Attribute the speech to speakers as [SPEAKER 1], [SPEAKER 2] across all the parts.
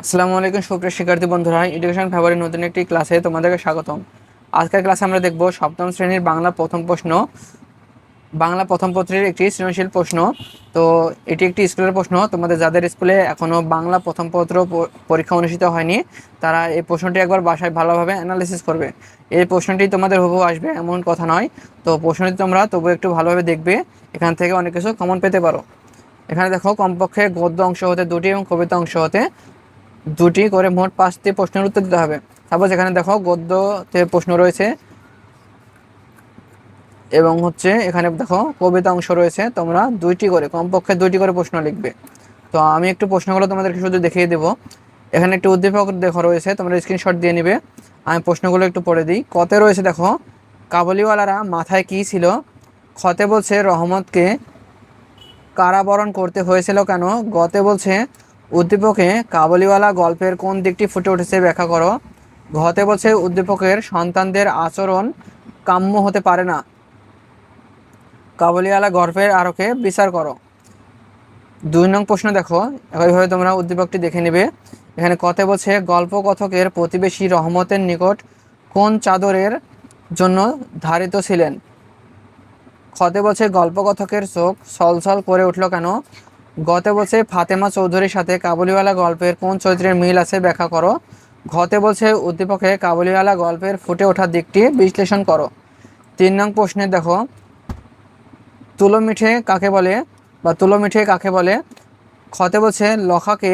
[SPEAKER 1] আসসালামু আলাইকুম, সুপ্রিয় শিক্ষার্থী বন্ধুরা। এডুকেশন ফেভারি নতুন একটি ক্লাসে তোমাদেরকে স্বাগতম। আজকের ক্লাসে আমরা দেখব সপ্তম শ্রেণির বাংলা প্রথম প্রশ্ন। বাংলা প্রথম পত্রের একটি সৃজনশীল প্রশ্ন। তো এটি একটি স্কুলের প্রশ্ন। তোমাদের যাদের স্কুলে এখনও বাংলা প্রথম পত্র পরীক্ষা অনুষ্ঠিত হয়নি, তারা এই প্রশ্নটি একবার বাসায় ভালোভাবে অ্যানালিসিস করবে। এই প্রশ্নটি তোমাদের হুবহু আসবে, এমন কথা নয়। তো প্রশ্নটি তোমরা তবু একটু ভালোভাবে দেখবে, এখান থেকে অনেক কিছু কমন পেতে পারো। এখানে দেখো, কমপক্ষে গদ্য অংশ হতে, দুটি এবং কবিতা অংশ হতে দুটি করে মোট পাঁচটি প্রশ্নের উত্তর দিতে হবে। সাপোজ এখানে দেখো গদ্যতে প্রশ্ন রয়েছে এবং হচ্ছে এখানে দেখো কবিতা অংশ রয়েছে, তোমরা দুইটি করে, কমপক্ষে দুইটি করে প্রশ্ন লিখবে। তো আমি একটু প্রশ্নগুলো তোমাদেরকে শুধু দেখিয়ে দেবো। এখানে একটি উদ্দীপক দেখো রয়েছে, তোমরা স্ক্রিনশট দিয়ে নিবে। আমি প্রশ্নগুলো একটু পড়ে দিই। কতে রয়েছে দেখো, কাবুলিওয়ালারা মাথায় কি ছিল? খতে বলছে রহমতকে কারাবরণ করতে হয়েছিল কেন? গতে বলছে উদ্দীপকে কাবুলিওয়ালা গল্পের কোন দিকটি ফুটে উঠেছে ব্যাখ্যা করো। ঘতে বলছে, উদ্দীপকের সন্তানদের আচরণ কাম্য হতে পারে না। কাবুলিওয়ালা গল্পের আরোকে বিচার করো। দুই নং প্রশ্ন দেখো। একইভাবে তোমরা উদ্দীপকটি দেখে নেবে। এখানে কতে বলছে গল্প কথকের প্রতিবেশী রহমতের নিকট কোন চাদরের জন্য ধারিত ছিলেন? ক্ষতে বলছে, গল্পকথকের চোখ ছলছল করে উঠল কেন? গতে বলছে ফাতেমা চৌধুরীর সাথে কাবুলিওয়ালা গল্পের কোন চরিত্রের মিল আছে ব্যাখ্যা করো। ঘতে বলছে উদ্দীপকে কাবুলিওয়ালা গল্পের ফুটে ওঠার দিকটি বিশ্লেষণ করো। তিন নং প্রশ্নে দেখো, তুলো মিঠে কাকে বলে বা তুলো মিঠে কাকে বলে? খতে বলছে, লখাকে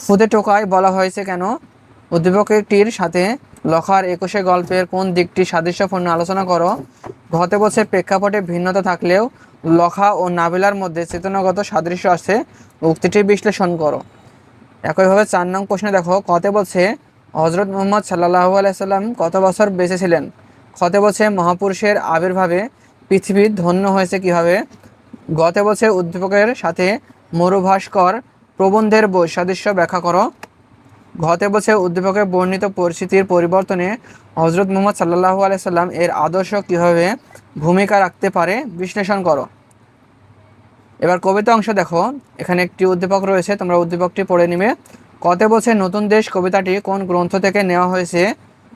[SPEAKER 1] খুদে টোকায় বলা হয়েছে কেন? উদ্দীপকটির সাথে লখার একুশে গল্পের কোন দিকটি সাদৃশ্যপূর্ণ আলোচনা করো? ঘতে বলছে প্রেক্ষাপটে ভিন্নতা থাকলেও লখা ও নাবিলার মধ্যে চেতনাগত সাদৃশ্য আছে উক্তিটি বিশ্লেষণ করো। একইভাবে চার নং প্রশ্নে দেখো কতে বলছে হজরত মোহাম্মদ সাল্লাহ আলাইসাল্লাম কত বছর বেঁচে ছিলেন খতে বলছে মহাপুরুষের আবির্ভাবে পৃথিবী ধন্য হয়েছে কীভাবে? গতে বলছে উদ্দীপকের সাথে মরুভাস্কর প্রবন্ধের বৈসাদৃশ্য ব্যাখ্যা করো। ঘতে বলছে উদ্দীপকের বর্ণিত পরিস্থিতির পরিবর্তনে হজরত মোহাম্মদ সাল্লাহ আলাইসাল্লাম এর আদর্শ কীভাবে ভূমিকা রাখতে পারে বিশ্লেষণ করো। এবার কবিতা অংশ দেখো। এখানে একটি উদ্দীপক রয়েছে, তোমরা উদ্দীপকটি পড়ে নিবে। কতে বলছে নতুন দেশ কবিতাটি কোন গ্রন্থ থেকে নেওয়া হয়েছে?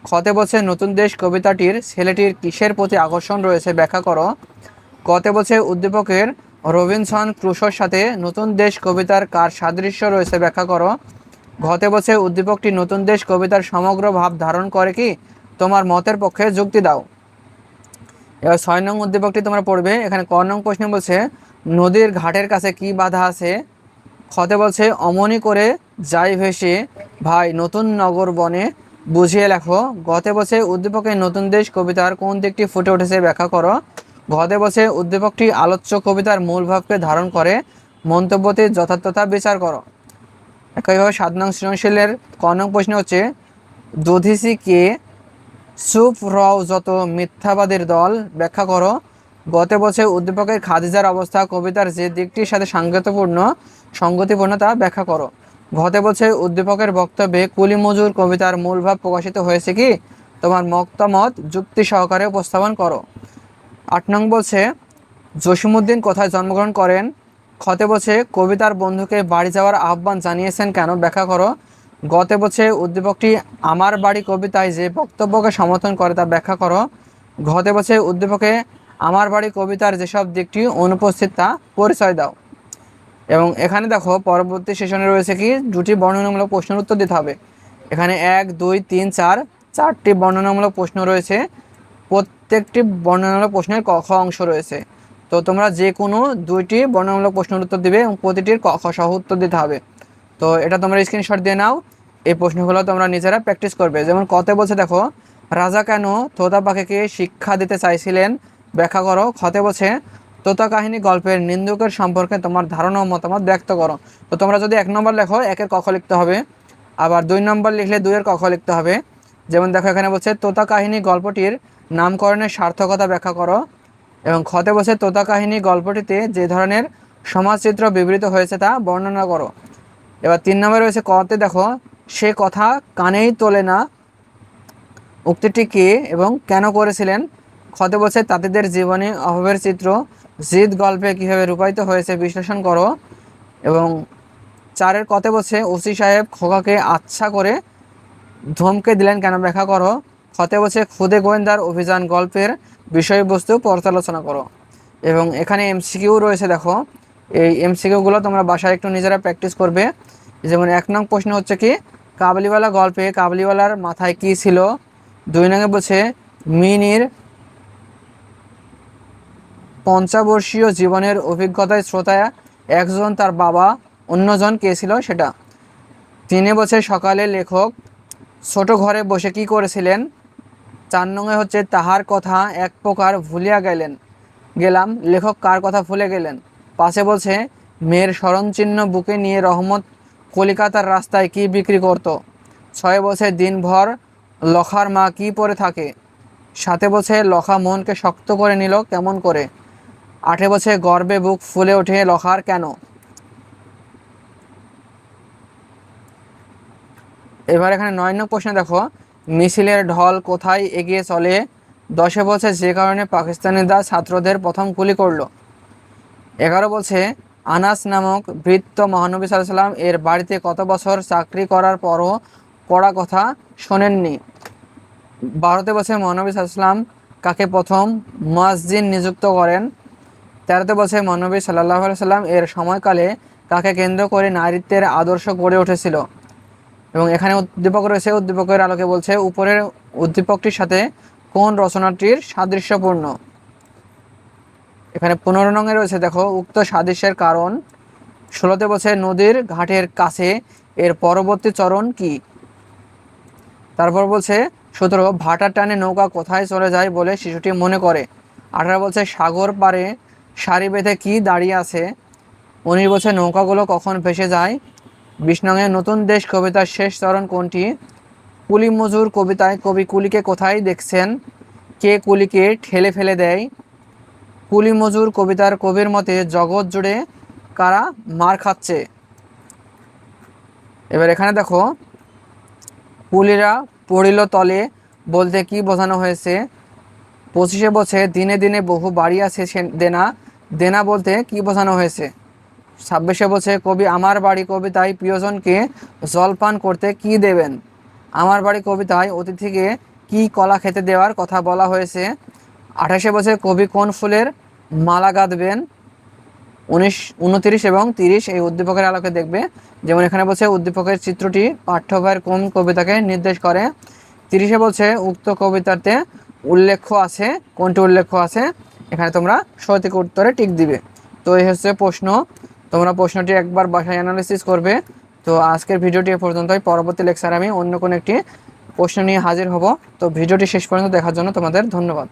[SPEAKER 1] খতে বলছে নতুন দেশ কবিতাটির ছেলেটির কিসের প্রতি আকর্ষণ রয়েছে ব্যাখ্যা করো। কতে বলছে উদ্দীপকের রবিনসন ক্রুশোর সাথে নতুন দেশ কবিতার কার সাদৃশ্য রয়েছে ব্যাখ্যা করো। ঘতে বসে উদ্দীপকটি নতুন দেশ কবিতার সমগ্র ভাব ধারণ করে কি? তোমার মতের পক্ষে যুক্তি দাও। এবার ছয় নং উদ্দীপকটি তোমরা পড়বে। এখানে ক নং প্রশ্ন বলছে, নদীর ঘাটের কাছে কি বাধা আছে? খতে বলছে, অমনি করে যাই ভেসে, ভাই নতুন নগর বনে বুঝিয়ে লেখো। গতে বসে উদ্দীপকের নতুন দেশ কবিতার কোন দিকটি ফুটে উঠেছে ব্যাখ্যা করো। ঘতে বসে উদ্দীপকটি আলোচ্য কবিতার মূল ভাবকে ধারণ করে মন্তব্যটির যথার্থতা বিচার করো। একইভাবে সাত নং সৃজনশীলের ক নং প্রশ্ন হচ্ছে দধিসি কে সুপ রও যত মিথ্যাবাদের দল? ব্যাখ্যা করো। গত বছর উদ্দীপকের খাদিজার অবস্থা, কবিতার যে দিকটির সাথে সাংগতপূর্ণ সঙ্গতিপূর্ণ তা ব্যাখ্যা করো। গত বছর উদ্দীপকের বক্তব্যে কুলি মজুর কবিতার মূল ভাব প্রকাশিত হয়েছে কি? তোমার মতামত যুক্তি সহকারে উপস্থাপন করো। আট নং বলছে জসিমুদ্দিন কোথায় জন্মগ্রহণ করেন? খতে বছর কবিতার বন্ধুকে বাড়ি যাওয়ার আহ্বান জানিয়েছেন কেন? ব্যাখ্যা করো। গতে বছর উদ্দীপকটি আমার বাড়ি কবিতায় যে বক্তব্যকে সমর্থন করে তা ব্যাখ্যা করো। ঘতে বছর উদ্দীপকে আমার বাড়ি কবিতার যেসব দিকটি অনুপস্থিত তা পরিচয় দাও। এবং এখানে দেখো, পরবর্তী সেশনে রয়েছে কি? দুটি বর্ণনামূলক প্রশ্নের উত্তর দিতে হবে। এখানে এক, দুই, তিন, চার, চারটি বর্ণনামূলক প্রশ্ন রয়েছে। প্রত্যেকটি বর্ণনামূলক প্রশ্নের ক অংশ রয়েছে। তো তোমরা যে কোনো দুইটি বর্ণনামূলক প্রশ্নের উত্তর দিবে এবং প্রতিটির ক, খ সহ উত্তর দিতে হবে। তো এটা তোমরা স্ক্রিনশট দিয়ে নাও, এই প্রশ্নগুলো তোমরা নিজেরা প্র্যাকটিস করবে। যেমন কতে বলছে, দেখো, রাজা কেন তোতা পাখিকে শিক্ষা দিতে চাইছিলেন? ব্যাখ্যা করো, খতে বলছে তোতা কাহিনী গল্পের নিন্দুকের সম্পর্কে তোমার ধারণা ও মতামত ব্যক্ত করো। তো তোমরা যদি এক নম্বর লেখো, একের কখ লিখতে হবে। আবার দুই নম্বর লিখলে দুইয়ের কখ লিখতে হবে। যেমন দেখো, এখানে বলছে তোতা কাহিনী গল্পটির নামকরণের সার্থকতা ব্যাখ্যা করো। এবং ক্ষতে বসে তোতা কাহিনী গল্পটিতে যে ধরনের সমাজচিত্র বিবৃত হয়েছে তা বর্ণনা করো। এবার তিন নম্বরে রয়েছে কতে, দেখো, সে কথা কানেই তোলে না। উক্তিটি কে এবং কেন করেছিলেন? ক্ষতে বসে তাঁতিদের জীবনে, অভাবের চিত্র, জিদ গল্পে কীভাবে রূপায়িত হয়েছে বিশ্লেষণ করো। এবং চারের কতে বসে ওসি সাহেব খোকাকে আচ্ছা করে ধমকে দিলেন, কেন ব্যাখ্যা করো। খতে বলছে খুদে গোয়েন্দার অভিযান গল্পের বিষয়বস্তু পর্যালোচনা করো। এবং এখানে এমসিকিউ রয়েছে, দেখো। এই এমসিকিউগুলো তোমরা বাসায় একটু নিজেরা প্র্যাকটিস করবে। যেমন এক নং প্রশ্ন হচ্ছে কি, কাবলিওয়ালা গল্পে কাবলিওয়ালার মাথায় কি ছিল? দুই নঙ্গে বলছে, মিনির পঞ্চাবর্ষীয় জীবনের অভিজ্ঞতায় শ্রোতা একজন, তার বাবা অন্যজন কে ছিল সেটা? তিনে বছর সকালে লেখক ছোট ঘরে বসে কি করেছিলেন? চার নঙে হচ্ছে তাহার কথা এক প্রকার ভুলিয়া গেলেন। গেলাম, লেখক কার কথা ভুলে গেলেন? পাশে বলছে, মেয়ের স্মরণচিহ্ন বুকে নিয়ে রহমত, কলিকাতার রাস্তায় কি বিক্রি করত? ছয় বছর দিনভর লখার মা কি পরে থাকে? সাথে বছর লখা মনকে শক্ত করে নিল, কেমন করে? আঠে বছর গর্বে বুক ফুলে ওঠে লখার কেন? এবার এখানে নয় নং প্রশ্নে দেখো মিছিলের ঢল কোথায় এগিয়ে চলে? দশে বলছে যে কারণে পাকিস্তানিরা ছাত্রদের প্রথম গুলি করল। এগারো বলছে, আনাস নামক বৃত্ত মহানবী সাল্লাম এর বাড়িতে কত বছর চাকরি করার পরও কড়া কথা শোনেননি। বারোতে বছর মহানবী সাল্লাম কাকে প্রথম মুয়াজ্জিন নিযুক্ত করেন? তেরোতে বছর মহানবী সাল্লাহ সাল্লাম এর সময়কালে কাকে কেন্দ্র করে নারীত্বের আদর্শ গড়ে উঠেছিল? এবং এখানে উদ্দীপক রয়েছে, উদ্দীপকের আলোকে বলছে, উপরের উদ্দীপকটির সাথে কোন রচনাটির সাদৃশ্যপূর্ণ? এখানে পনেরো নঙে রয়েছে, দেখো, উক্ত সাদৃশ্যের কারণ। ষোলোতে বলছে, নদীর ঘাটের কাছে এর পরবর্তী চরণ কি? তারপর বলছে, সতেরো, ভাটার টানে নৌকা কোথায় চলে যায় বলে শিশুটি মনে করে। আঠারো বলছে, সাগর পারে সারি বেঁধে কি দাঁড়িয়ে আছে? উনিশ বলছে, নৌকাগুলো কখন ভেসে যায়? বিশ নতুন দেশ কবিতার শেষ চরণ কোনটি? কুলি মজুর কবিতায় কবি কুলিকে কোথায় দেখছেন? কে কুলিকে ঠেলে ফেলে দেয়? কুলি মজুর কবিতার কবির মতে জগৎ জুড়ে কারা মার খাচ্ছে? এবার এখানে দেখো, কুলিরা পড়িল তলে বলতে কি বোঝানো হয়েছে? পঁচিশে বছর দিনে দিনে বহু বাড়ি আছে দেনা। দেনা বলতে কি বোঝানো হয়েছে? ছাব্বিশে বছর কবি, আমার বাড়ি কবিতায় প্রিয়জনকে জলপান করতে কি দেবেন? আমার বাড়ি কবিতায় অতিথিকে কি কলা খেতে দেওয়ার কথা বলা হয়েছে? আঠাশে বছর কবি কোন ফুলের মালা গাঁথবেন উনিশ, উনতিরিশ এবং তিরিশ এই উদ্দীপকের আলোকে দেখবে। যেমন এখানে বলছে, উদ্দীপকের চিত্রটি পাঠ্যবইয়ের কোন কবিতাকে নির্দেশ করে? তিরিশে বলছে, উক্ত কবিতাতে উল্লেখ্য আছে। কোনটি উল্লেখ্য আছে? এখানে তোমরা সঠিক উত্তরে টিক দিবে। তো এই হচ্ছে প্রশ্ন। তোমরা প্রশ্নটি একবার বাসায় অ্যানালিসিস করবে। তো আজকের ভিডিওটি এ পর্যন্তই। পরবর্তী লেকচারে আমি অন্য কোনো একটি প্রশ্ন নিয়ে হাজির হব। তো ভিডিওটি শেষ পর্যন্ত দেখার জন্য তোমাদের ধন্যবাদ।